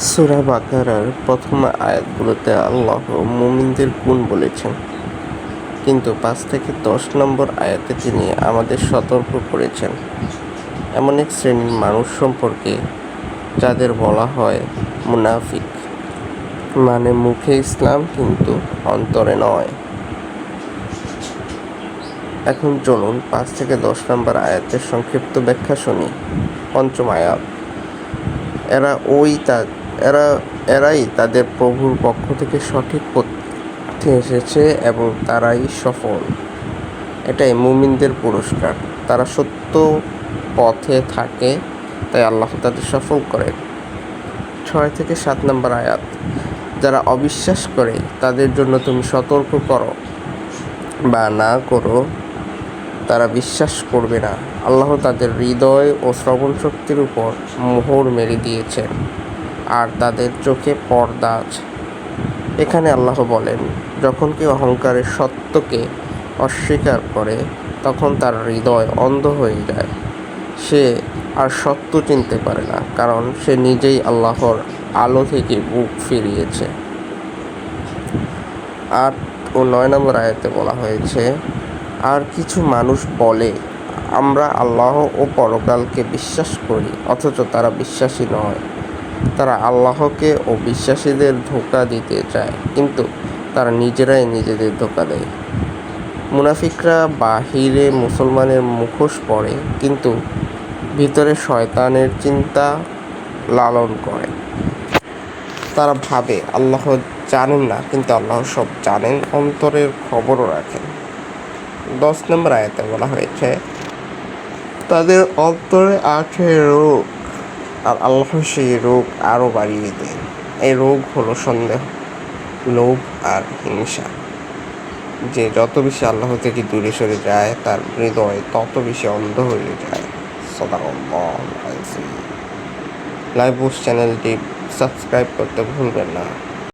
সূরা বাকারার প্রথম আয়াতগুলোতে আল্লাহ মুমিনদের গুণ বলেছেন। কিন্তু পাঁচ থেকে দশ নম্বর আয়াতে তিনি আমাদের সতর্ক করেছেন। এমন এক শ্রেণির মানুষ সম্পর্কে যাদের বলা হয় মুনাফিক। মানে মুখে ইসলাম কিন্তু অন্তরে নয়। এখন চলুন পাঁচ থেকে দশ নম্বর আয়াতের সংক্ষিপ্ত ব্যাখ্যা শুনি। পঞ্চম আয়াত। এরা ওই তা এরা, এরাই তাদের প্রভুর পক্ষ থেকে সঠিক পথে এসেছে এবং তারাই সফল। এটাই মুমিনদের পুরস্কার। তারা সত্য পথে থাকে, তাই আল্লাহ তাদের সফল করেন। ছয় থেকে সাত নম্বর আয়াত, যারা অবিশ্বাস করে, তাদের জন্য তুমি সতর্ক করো বা না করো, তারা বিশ্বাস করবে না। আল্লাহ তাদের হৃদয় ও শ্রবণ শক্তির উপর মোহর মেরে দিয়েছেন। আর তাদের চোখে পর্দা আছে। এখানে আল্লাহ বলেন, যখন কেউ অহংকারের সত্যকে অস্বীকার করে, তখন তার হৃদয় অন্ধ হয়ে যায়। সে আর সত্য চিনতে পারে না, কারণ সে নিজেই আল্লাহর আলো থেকে বুক ফিরিয়েছে। আট ও নয় নম্বর আয়াতে বলা হয়েছে, আর কিছু মানুষ বলে, আমরা আল্লাহ ও পরকালকে বিশ্বাস করি, অথচ তারা বিশ্বাসী নয়। তারা আল্লাহকে ও বিশ্বাসীদের ধোকা দিতে চায়, কিন্তু তারা নিজেরাই নিজেদের ধোকা দেয়। মুনাফিকরা বাহিরে মুসলমানের মুখোশ পরে, কিন্তু ভিতরে শয়তানের চিন্তা লালন করে। তারা ভাবে, আল্লাহ জানেন না, কিন্তু আল্লাহ সব জানেন, অন্তরের খবরও রাখেন। দশ নম্বর আয়তে বলা হয়েছে, তাদের অন্তরে আছে রোগ আর আল্লাহ সেই রোগ আরও বাড়িয়ে দেন। এই রোগ হলো সন্দেহ, লোভ আর হিংসা। যে যত বেশি আল্লাহ থেকে দূরে সরে যায়, তার হৃদয় তত বেশি অন্ধ হয়ে যায়। সদা লাইভ চ্যানেলটি সাবস্ক্রাইব করতে ভুলবেন না।